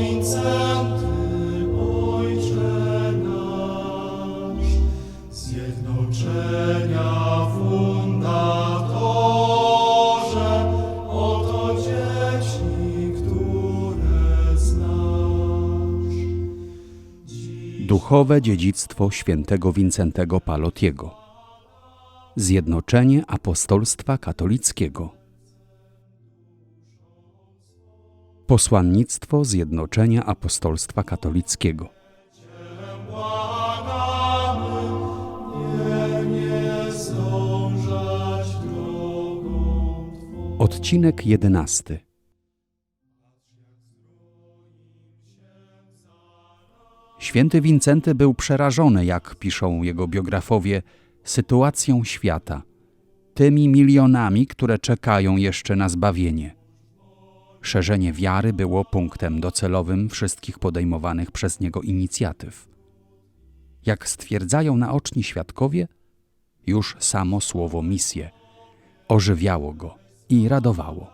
Wincenty, Ojcze nasz, zjednoczenia fundatorze, oto dzieci, które znasz. Duchowe dziedzictwo świętego Wincentego Palotiego Zjednoczenie Apostolstwa Katolickiego Posłannictwo Zjednoczenia Apostolstwa Katolickiego. Odcinek jedenasty. Święty Wincenty był przerażony, jak piszą jego biografowie, sytuacją świata, tymi milionami, które czekają jeszcze na zbawienie. Szerzenie wiary było punktem docelowym wszystkich podejmowanych przez niego inicjatyw. Jak stwierdzają naoczni świadkowie, już samo słowo misję ożywiało go i radowało.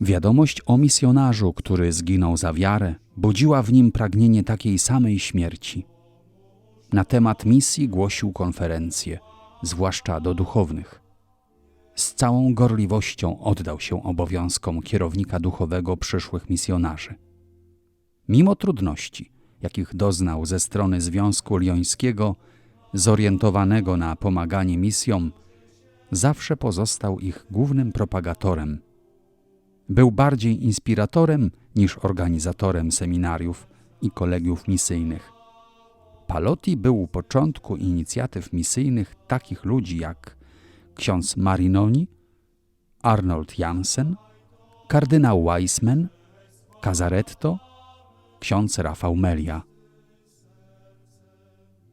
Wiadomość o misjonarzu, który zginął za wiarę, budziła w nim pragnienie takiej samej śmierci. Na temat misji głosił konferencje, zwłaszcza do duchownych. Z całą gorliwością oddał się obowiązkom kierownika duchowego przyszłych misjonarzy. Mimo trudności, jakich doznał ze strony Związku Liońskiego, zorientowanego na pomaganie misjom, zawsze pozostał ich głównym propagatorem – był bardziej inspiratorem niż organizatorem seminariów i kolegiów misyjnych. Palotti był u początku inicjatyw misyjnych takich ludzi jak ksiądz Marinoni, Arnold Jansen, kardynał Weissman, Casaretto, ksiądz Rafał Melia.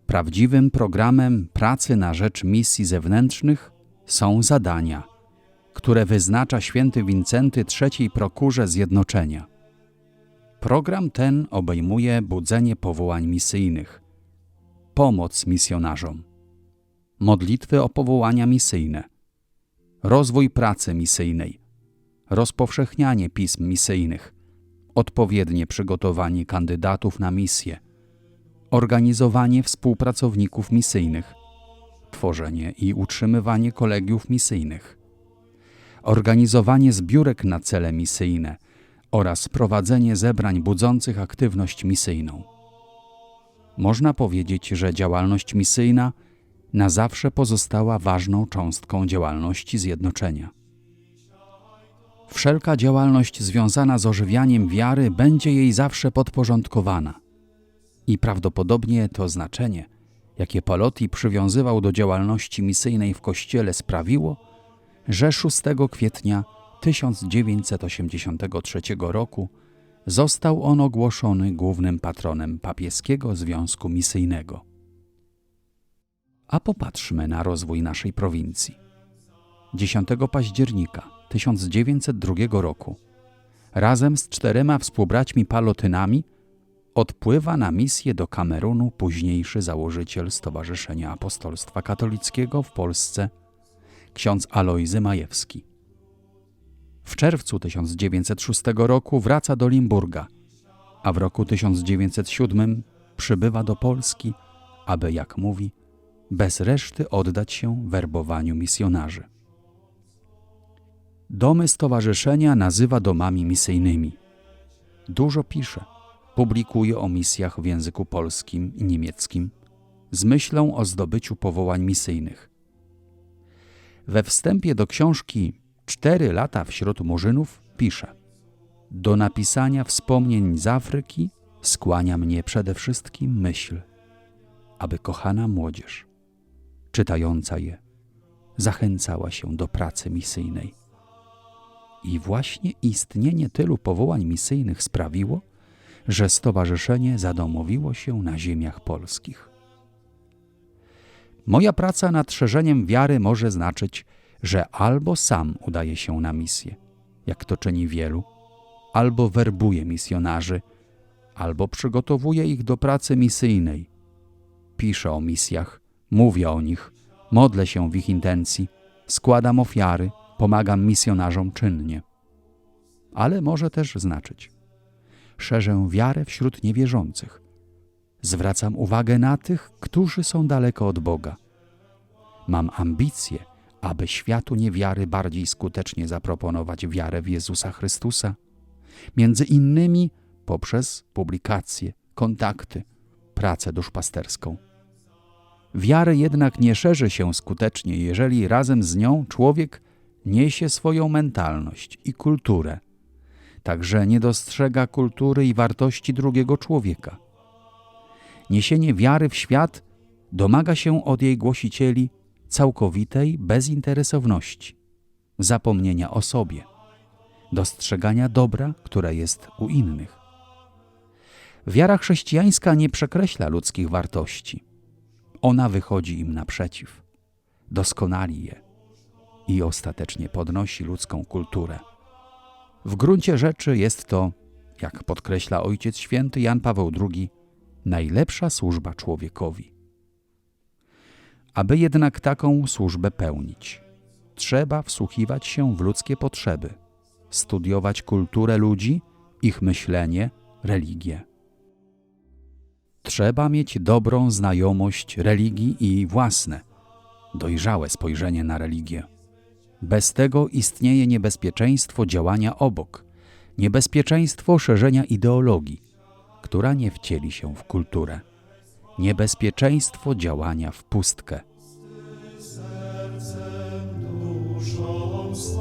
Prawdziwym programem pracy na rzecz misji zewnętrznych są zadania – które wyznacza święty Wincenty trzeciej prokurze zjednoczenia. Program ten obejmuje budzenie powołań misyjnych, pomoc misjonarzom, modlitwy o powołania misyjne, rozwój pracy misyjnej, rozpowszechnianie pism misyjnych, odpowiednie przygotowanie kandydatów na misję, organizowanie współpracowników misyjnych, tworzenie i utrzymywanie kolegiów misyjnych organizowanie zbiórek na cele misyjne oraz prowadzenie zebrań budzących aktywność misyjną. Można powiedzieć, że działalność misyjna na zawsze pozostała ważną cząstką działalności zjednoczenia. Wszelka działalność związana z ożywianiem wiary będzie jej zawsze podporządkowana. I prawdopodobnie to znaczenie, jakie Palotti przywiązywał do działalności misyjnej w Kościele, sprawiło, że 6 kwietnia 1983 roku został on ogłoszony głównym patronem papieskiego Związku Misyjnego. A popatrzmy na rozwój naszej prowincji. 10 października 1902 roku razem z czterema współbraćmi palotynami odpływa na misję do Kamerunu późniejszy założyciel Stowarzyszenia Apostolstwa Katolickiego w Polsce – ksiądz Alojzy Majewski. W czerwcu 1906 roku wraca do Limburga, a w roku 1907 przybywa do Polski, aby, jak mówi, bez reszty oddać się werbowaniu misjonarzy. Domy stowarzyszenia nazywa domami misyjnymi. Dużo pisze, publikuje o misjach w języku polskim i niemieckim z myślą o zdobyciu powołań misyjnych. We wstępie do książki Cztery lata wśród murzynów pisze Do napisania wspomnień z Afryki skłania mnie przede wszystkim myśl, aby kochana młodzież, czytająca je, zachęcała się do pracy misyjnej. I właśnie istnienie tylu powołań misyjnych sprawiło, że stowarzyszenie zadomowiło się na ziemiach polskich. Moja praca nad szerzeniem wiary może znaczyć, że albo sam udaje się na misję, jak to czyni wielu, albo werbuje misjonarzy, albo przygotowuje ich do pracy misyjnej. Piszę o misjach, mówię o nich, modlę się w ich intencji, składam ofiary, pomagam misjonarzom czynnie. Ale może też znaczyć, szerzę wiarę wśród niewierzących, Zwracam uwagę na tych, którzy są daleko od Boga. Mam ambicje, aby światu niewiary bardziej skutecznie zaproponować wiarę w Jezusa Chrystusa, między innymi poprzez publikacje, kontakty, pracę duszpasterską. Wiary jednak nie szerzy się skutecznie, jeżeli razem z nią człowiek niesie swoją mentalność i kulturę, także nie dostrzega kultury i wartości drugiego człowieka. Niesienie wiary w świat domaga się od jej głosicieli całkowitej bezinteresowności, zapomnienia o sobie, dostrzegania dobra, które jest u innych. Wiara chrześcijańska nie przekreśla ludzkich wartości. Ona wychodzi im naprzeciw, doskonali je i ostatecznie podnosi ludzką kulturę. W gruncie rzeczy jest to, jak podkreśla Ojciec Święty Jan Paweł II, najlepsza służba człowiekowi. Aby jednak taką służbę pełnić, trzeba wsłuchiwać się w ludzkie potrzeby, studiować kulturę ludzi, ich myślenie, religię. Trzeba mieć dobrą znajomość religii i własne, dojrzałe spojrzenie na religię. Bez tego istnieje niebezpieczeństwo działania obok, niebezpieczeństwo szerzenia ideologii, która nie wcieli się w kulturę, niebezpieczeństwo działania w pustkę. Pomóż kornie Cię